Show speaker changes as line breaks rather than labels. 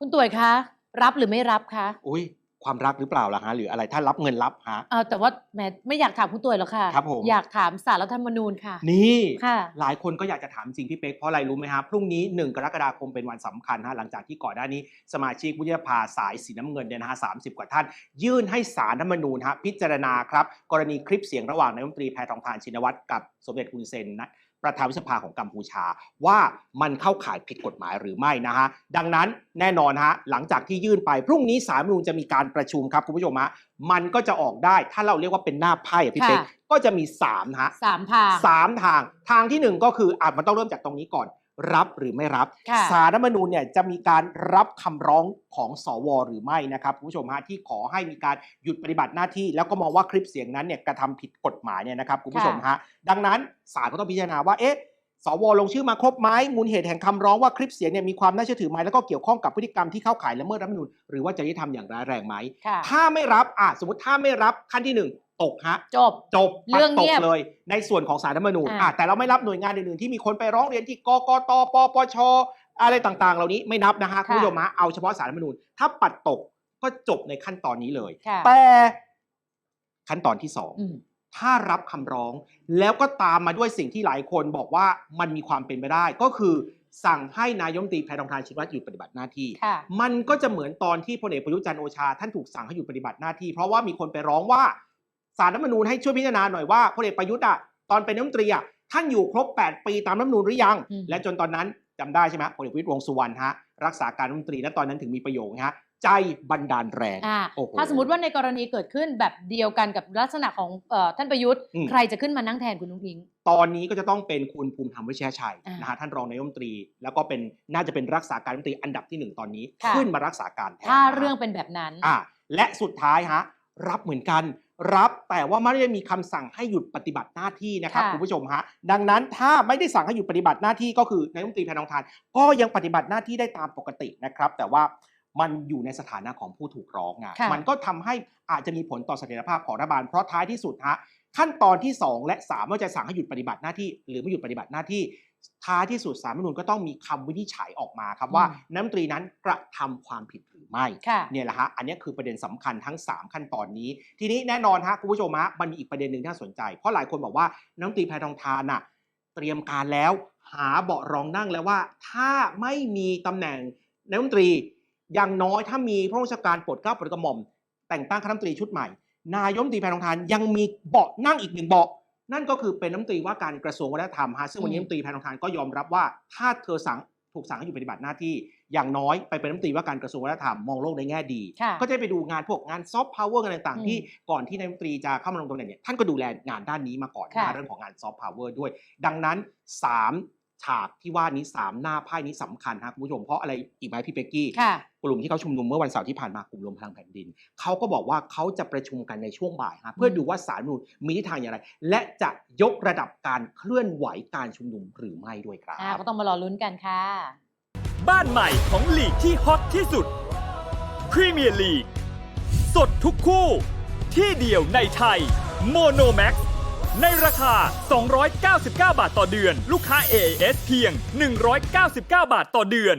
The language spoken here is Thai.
คุณต่วยคะ รับหรือไม่รับคะ
อุ้ยความรักหรือเปล่าล่ะฮะหรืออะไรถ้ารับเงินรับฮะ
เออแต่ว่าแหมไม่อยากถามคุณต่วยหรอกค่ะ
ครับผม
อยากถามสารรัฐธรรมนูญค่ะ
นี่
ค่ะ
หลายคนก็อยากจะถามจริงพี่เป๊กเพราะอะไรรู้ไหมฮะพรุ่งนี้ 1 กรกฎาคมเป็นวันสำคัญฮะหลังจากที่ก่อนหน้านี้สมาชิกวุฒิสภาสายสีน้ำเงินเนี่ยนะฮะสามสิบกว่าท่าน ยื่นให้สารรัฐธรรมนูญฮะพิจารณาครับ กรณีคลิปเสียงระหว่างนายกรัฐมนตรีแพทองทานชินวัตรกับสมเด็จอุนเซนนะ ประธานวุฒิสภาของกัมพูชา ว่ามันเข้าข่ายผิดกฎหมายหรือไม่นะฮะดังนั้นแน่นอนฮะหลังจากที่ยื่นไปพรุ่งนี้สารรัฐธรรมนูญจะมีการประชุมครับคุณผู้ชมฮะมันก็จะออกได้ถ้าเราเรียกว่าเป็นหน้าไพ่อะพี่เป๊ก
ค่ะ
ก็จะมีสามฮะ
สามทาง
สามทางทางที่หนึ่งก็คืออะมันต้องเริ่มจากตรงนี้ก่อน รับหรือไม่รับ
ค่ะ
สารรัฐธรรมนูญเนี่ยจะมีการรับคำร้องของสวหรือไม่นะครับคุณผู้ชมฮะที่ขอให้มีการหยุดปฏิบัติหน้าที่ แล้วก็มองว่าคลิปเสียงนั้นเนี่ยกระทำผิดกฎหมายเนี่ยนะครับคุณผู้ชมฮะดังนั้นศาลก็ต้องพิจารณาว่าเอ๊ะสวลงชื่อมาครบไหมมูลเหตุแห่งคำร้องว่าคลิปเสียงเนี่ยมีความน่าเชื่อถือไหมแล้วก็เกี่ยวข้องกับพฤติกรรมที่เข้าข่ายละเมิดรัฐธรรมนูญหรือว่าจริยธรรมอย่างร้ายแรงไหม
ค่ะ
ถ้าไม่รับอะสมมติถ้าไม่รับขั้นที่หนึ่ง ตกฮะ
จบ
จบ
เรื่อง
ปัดต
เงี
ก
ยบ
เลย ในส่วนของสารรัฐธรรมนูญ
อ่า
อะแต่เราไม่รับหน่วยงานอื่นๆที่มีคนไปร้องเรียนที่กกตปปชอะไรต่างๆ เหล่านี้ไม่นับนะฮะคุณผู้ชมฮะเอาเฉพาะสารรัฐธรรมนูญถ้าปัดตกก็จบในขั้นตอนนี้เลย
ค่ะ
แต่ขั้นตอนที่สอง
อืม
ถ้ารับคำร้องแล้วก็ตามมาด้วยสิ่งที่หลายคนบอกว่ามันมีความเป็นไปได้ ก็คือสั่งให้นายกรัฐมนตรีแพทองทานชินวัตรหยุดปฏิบัติหน้าที่
ค่ะ
มันก็จะเหมือนตอนที่พลเอกประยุทธ์จันทร์โอชาท่านถูกสั่งให้หยุดปฏิบัติหน้าที่ เพราะว่ามีคนไปร้องว่า สารรัฐธรรมนูญให้ช่วยพิจารณาหน่อยว่าพลเอกประยุทธ์อะตอนเป็นรัฐมนตรีอะท่านอยู่ครบ 8 ปีตามรัฐธรรมนูญหรือยัง
อืม
และจนตอนนั้นจำได้ใช่ไหมพลเอกประวิตรวงษ์สุวรรณฮะรักษาการรัฐมนตรีและตอนนั้นถึงมีประโยคนะฮะใจบันดาลแรง
อ่า
โอ้โห
ถ้าสมมติว่าในกรณีเกิดขึ้นแบบเดียวกันกับลักษณะของเอ่อท่านประยุทธ์
อืม
ใครจะขึ้นมานั่งแทนคุณนุ้งอิง
ตอนนี้ก็จะต้องเป็นคุณภูมิธรรมเวชยชัย
อ่าน
นะฮะท่านรองนายกรัฐมนตรี แล้วก็เป็นน่าจะเป็นรักษาการรัฐมนตรีอันดับที่หนึ่งตอนนี้
ค่ะ
ขึ้นมารักษาการแทน
ถ้า
นะฮะ
เรื่องเป็นแบบนั้น
อะและสุดท้ายฮะรับเหมือนกัน รับแต่ว่าไม่ได้มีคำสั่งให้หยุดปฏิบัติหน้าที่นะครับ
ค่ะ
คุณผู้ชมฮะดังนั้นถ้าไม่ได้สั่งให้หยุดปฏิบัติหน้าที่ก็คือนายกรัฐมนตรีแพทองทาน ก็ยังปฏิบัติหน้าที่ได้ตามปกตินะครับ แต่ว่ามันอยู่ในสถานะของผู้ถูกร้องไง
ค่ะ
มันก็ทำให้อาจจะมีผลต่อเสถียรภาพของรัฐบาลเพราะท้ายที่สุดฮะขั้นตอนที่ 2 และ 3 ว่าจะสั่งให้หยุดปฏิบัติหน้าที่ หรือไม่หยุดปฏิบัติหน้าที่ ท้ายที่สุดสารรัฐธรรมนูญก็ต้องมีคำวินิจฉัยออกมาครับว่า
อืม
น้ำตรีนั้นกระทำความผิดหรือไม่
ค่ะ
เนี่ยแหละฮะอันนี้คือประเด็นสำคัญทั้ง 3 ขั้นตอนนี้ ทีนี้แน่นอนฮะคุณผู้ชมฮะมันมีอีกประเด็นหนึ่งที่น่าสนใจ เพราะหลายคนบอกว่าน้ำตรีแพทองทานน่ะเตรียมการแล้ว หาเบาะรองนั่งแล้วว่า ถ้าไม่มีตำแหน่งนายกรัฐมนตรีอย่างน้อยถ้ามีพระราชการโปลดเกล้าโปลดกระหม่อมแต่งตั้งคณะรัฐมนตรีชุดใหม่ นายกรัฐมนตรีแพทองทานยังมีเบาะนั่งอีกหนึ่งเบาะ นั่นก็คือเป็นรัฐมนตรีว่าการกระทรวงวัฒนธรรมฮะซึ่งวันนี้
อื
รั
ม
ฐมนตรีแพทองทานก็ยอมรับว่าถ้าเธอสั่งถูกสั่งให้อยู่ปฏิบัติหน้าที่อย่างน้อยไปเป็นรัฐมนตรีว่าการกระทรวงวัฒนธรรมมองโลกในแง่ดี
ค่ะ
ก็จะได้ไปดูงานพวกงานซอฟต์พาวเวอร์กันต่าง
อืม
ๆที่ก่อนที่นายกรัฐมนตรีจะเข้ามาลงตำแหน่งเนี่ยท่านก็ดูแลงานด้านนี้มาก่อน
ค่ะ
นะเรื่องของงานซอฟต์พาวเวอร์ด้วย ดังนั้น 3 ฉากที่ว่านี้3หน้าไพ่นี้สำคัญฮะคุณผู้ชมเพราะอะไรอีกไหมพี่เป๊กกี้
ค่ะ
กลุ่มที่เขาชุมนุมเมื่อวันเสาร์ที่ผ่านมากลุ่มรวมพลังแผ่นดินเขาก็บอกว่าเขาจะประชุมกันในช่วงบ่ายฮะเพื่อดูว่าสารรัฐธรรมนูญมีทิศทางอย่างไร และจะยกระดับการเคลื่อนไหวการชุมนุมหรือไม่ด้วยครับ
อ่าก็ต้องมารอลุ้นกันค่ะ
บ้านใหม่ของลีกที่ฮอตที่สุดพรีเมียร์ลีกสดทุกคู่ ที่เดียวในไทยโมโนแม็ก ในราคา 299 บาทต่อเดือน ลูกค้า AIS เพียง 199 บาทต่อเดือน